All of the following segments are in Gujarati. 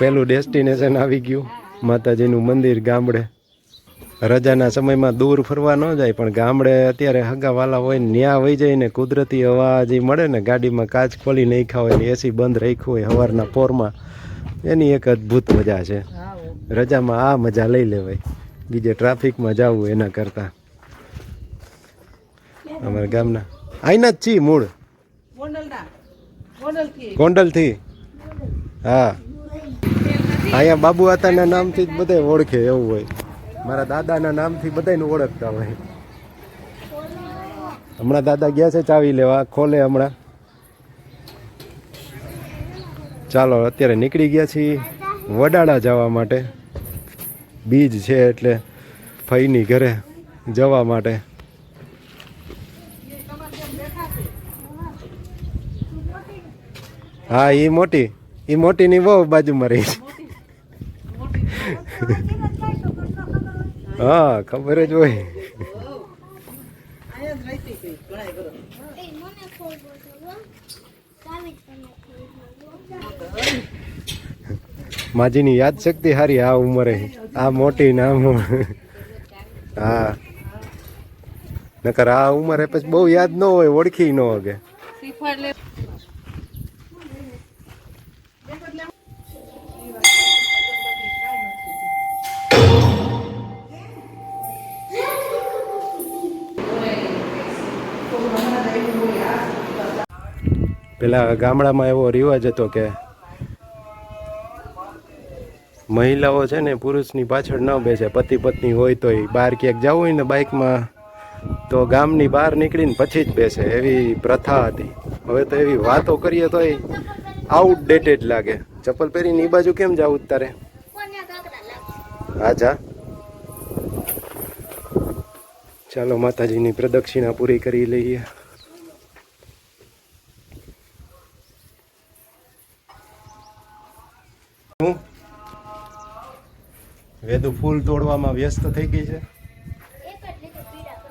પહેલું ડેસ્ટિનેશન આવી ગયું. માતાજીનું મંદિર ગામડે. રજાના સમયમાં દૂર ફરવા ન જાય પણ ગામડે અત્યારે હગાવાલા હોય ને ન્યા વહી જાય ને કુદરતી હવા જે મળે ને ગાડીમાં કાચ ખોલી નાખ્યા હોય એસી બંધ રાખ્યું હોય સવારના પોરમાં. એની એક અદ્ભુત મજા છે. રજામાં આ મજા લઈ લેવાય. બીજે ટ્રાફિકમાં જવું એના કરતાં. અમારા ગામના. અહીંના જ છીએ મૂળ. ગોંડલથી. હા. અહીંયા બાબુ આતાના નામથી જ બધા ઓળખે એવું હોય. મારા દાદાના નામથી બધાને ઓળખતા હોય. હમણાં દાદા ગયા છે ચાવી લેવા ખોલે હમણાં. ચાલો અત્યારે નીકળી ગયા છીએ વડાળા જવા માટે. બીજ છે એટલે ફઈની ઘરે જવા માટે. હા એ મોટી. એ મોટીની બહુ બાજુમાં રહી છે. હા, ખબર જ હોય. માજીની યાદ શક્તિ સારી આ ઉંમરે. આ મોટી નામ હા. નકર આ ઉંમરે પછી બહુ યાદ ન હોય, ઓળખી ન વગે પેલા ગામડામાં એવો રિવાજ હતો કે મહિલાઓ છે ને પુરુષની પાછળ ન બેસે, પતિ પત્ની હોય તોય બહાર ક્યાંક જવું હોય ને બાઇકમાં, તો ગામની બહાર નીકળીને પછી જ બેસે, એવી પ્રથા હતી. હવે તો એવી વાતો કરીએ તોય આઉટડેટેડ લાગે. ચપ્પલ પહેરીને એ બાજુ કેમ જાવું તારે હા, જા. ચાલો માતાજીની પ્રદક્ષિણા પૂરી કરી લઈએ. વેદુ ફૂલ તોડવામાં વ્યસ્ત થઈ ગઈ છે.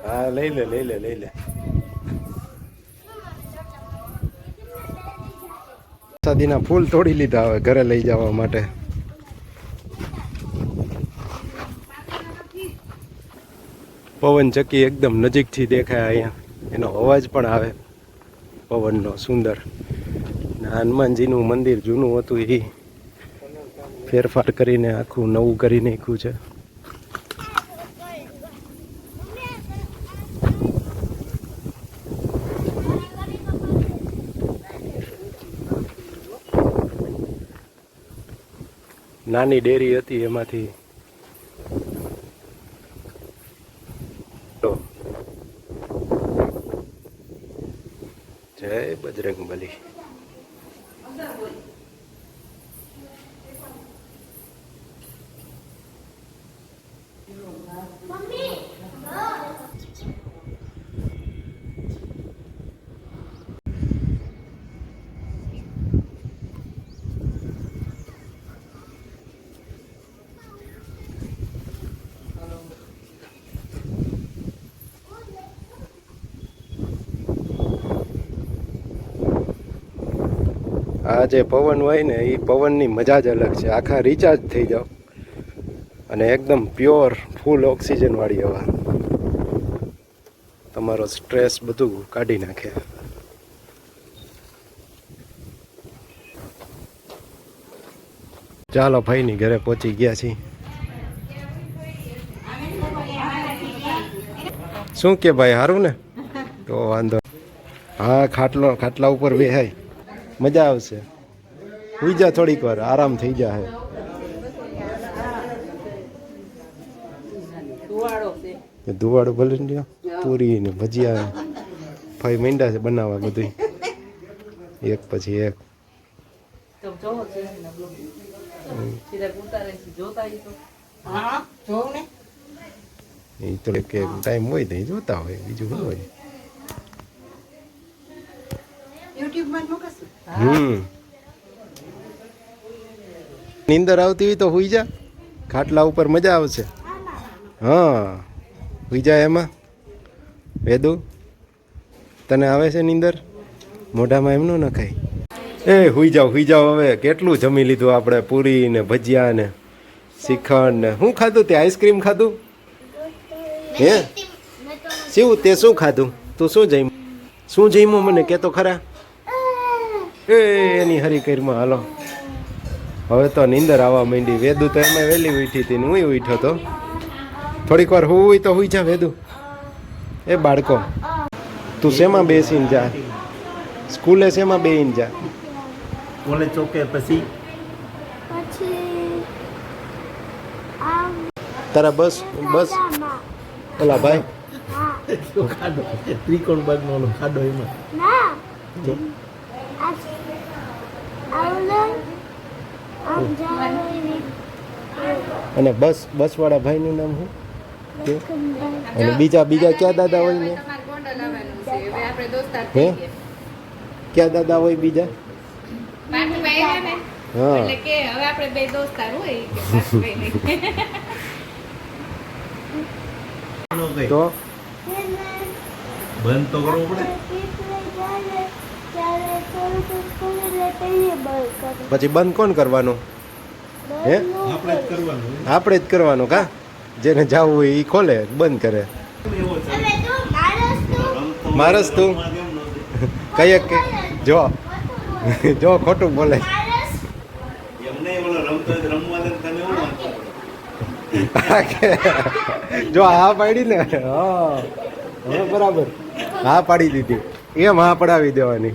હા, લઈ લે લઈ લે લઈ લે. વરસાદીના ફૂલ તોડી લીધા હવે ઘરે લઈ જવા માટે. પવન ચક્કી એકદમ નજીકથી દેખાય અહીંયા. એનો અવાજ પણ આવે. પવનનો સુંદર. હનુમાનજીનું મંદિર જૂનું હતું એ ફેરફાર કરીને આખું નવું કરી નાખ્યું છે. નાની ડેરી હતી એમાંથી. જય બજરંગ આ જે પવન હોય ને એ પવનની મજા જ અલગ છે. આખા રિચાર્જ થઈ જાવ અને એકદમ પ્યોર, ફૂલ ઓક્સિજનવાળી હવા. તમારો સ્ટ્રેસ બધું કાઢી નાખે. ચાલો ભાઈની ઘરે પહોંચી ગયા છીએ. શું કે ભાઈ સારું ને? તો વાંધો હા, ખાટલો, ખાટલા ઉપર બેહાય. મજા આવશે. સુઈ જા થોડીક વાર, આરામ થઈ જાય છે ધુવાડું ભલે લ્યો. પૂરી ને ભજીયા ફાઈ મીંડા છે બનાવવા બધી એક પછી એક. એ તો એક એક ટાઈમ હોય તો જોતા હોય બીજું શું હોય? હમ. નીંદર આવતી હોય તો હુઈ જા. ખાટલા ઉપર મજા આવશે. હા. હુઈ જા એમાં? વેદુ? તને આવે છે નીંદર? મોઢામાં એમનું નખાય એ હુઈ જાવ હુઈ જાવ હવે. કેટલું જમી લીધું આપણે? પૂરી ને ભજીયા ને શ્રીખંડ ને શું ખાધું? તે આઈસ્ક્રીમ ખાધું? હે? શિવ તે શું ખાધું? તું શું જમ્યું? શું જમ્યું મને? કહેતો ખરા. એ એની હરી કરીમાં હાલો. હવે તો નીંદર આવવા માંડી. વેદુ તો એમાં વહેલી ઉઠી હતી ને હું ઉઠ્યો તો. થોડીક વાર હું તો હુઈ જા વેદુ. એ બાળકો તું શેમાં બેસીને જા? સ્કૂલે શેમાં બેસીને જા? કોલેજ ચોકે પછી? પછી તારા બસ બસ. ઓલા ભાઈ. હા ખાડો. ત્રિકોણ બાગનો ઓલો ખાડો એમાં. અને બસ બસવાળા ભાઈનું નામ શું? ખંભાઈ. અને બીજા બીજા ક્યાં દાદા હોય ને? તમારે ગોંડલ આવવાનું છે. હવે આપણે દોસ્તાર હે? ક્યાં દાદા હોય બીજા? હા હવે આપણે બે દોસ્તાર હોય કે પાર્થભાઈ નહીં નો. કઈ તો? બંધ કરવો પડે. પછી બંધ કોણ કરવાનું? હે? આપણે જ કરવાનો. આપણે જ કરવાનું કા? જેને જવું હોય એ ખોલે, બંધ કરે. મારસ તું. કહીએ કે જો. જો ખોટું બોલે. જો હા પાડી ને, હા. બરાબર. હા, પાડી દીધી. એમ હા પડાવી દેવાની.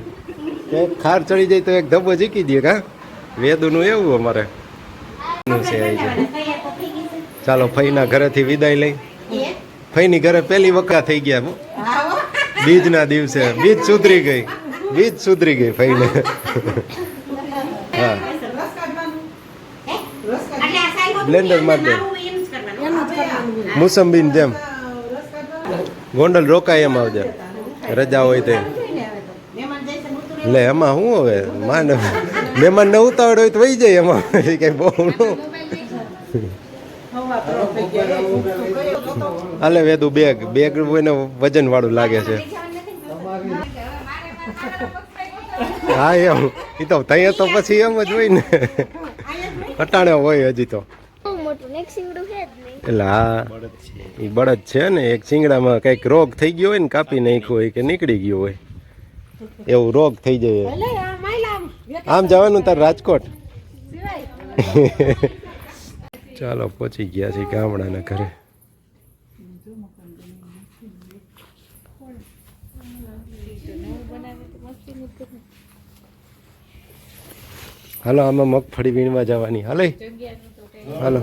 એક ખાર ચડી જાય તો એક ધબ્બો જીકી દે કા વેદનું એવું અમારે. છે. ચાલો ફઈના ઘરેથી વિદાય લઈ. ફઈની ઘરે પહેલી વખત થઈ ગયા બીજના દિવસે બીજ સુધરી ગઈ. બીજ સુધરી ગઈ ફઈને. હા. બ્લેન્ડર માર દે મોસંબીન જેમ. ગોંડલ રોકાય એમ આવજે. રજા હોય તે. લે એમાં શું હવે? માને મહેમાન ને ઉતાવળ હોય તો વહી જાય એમાં. કઈ બહુ હાલે વેદુ બેગ બેગ હોય ને વજન વાળું લાગે છે. હા એમ. એ તો તૈયાર તો પછી એમ જ હોય ને. અટાણે હોય હજી તો. એટલે હા એ બળદ છે ને એક શિંગડામાં કંઈક રોગ થઈ ગયો હોય ને કાપી નાખ્યો હોય કે નીકળી ગયો હોય. એવું રોગ થઈ જાય. આમ જવાનું તાર રાજકોટ. ચાલો પહોંચી ગયા છીએ ગામડાના ઘરે. હાલો આમાં મગફળી વીણવા જવાની. હાલે. હાલો.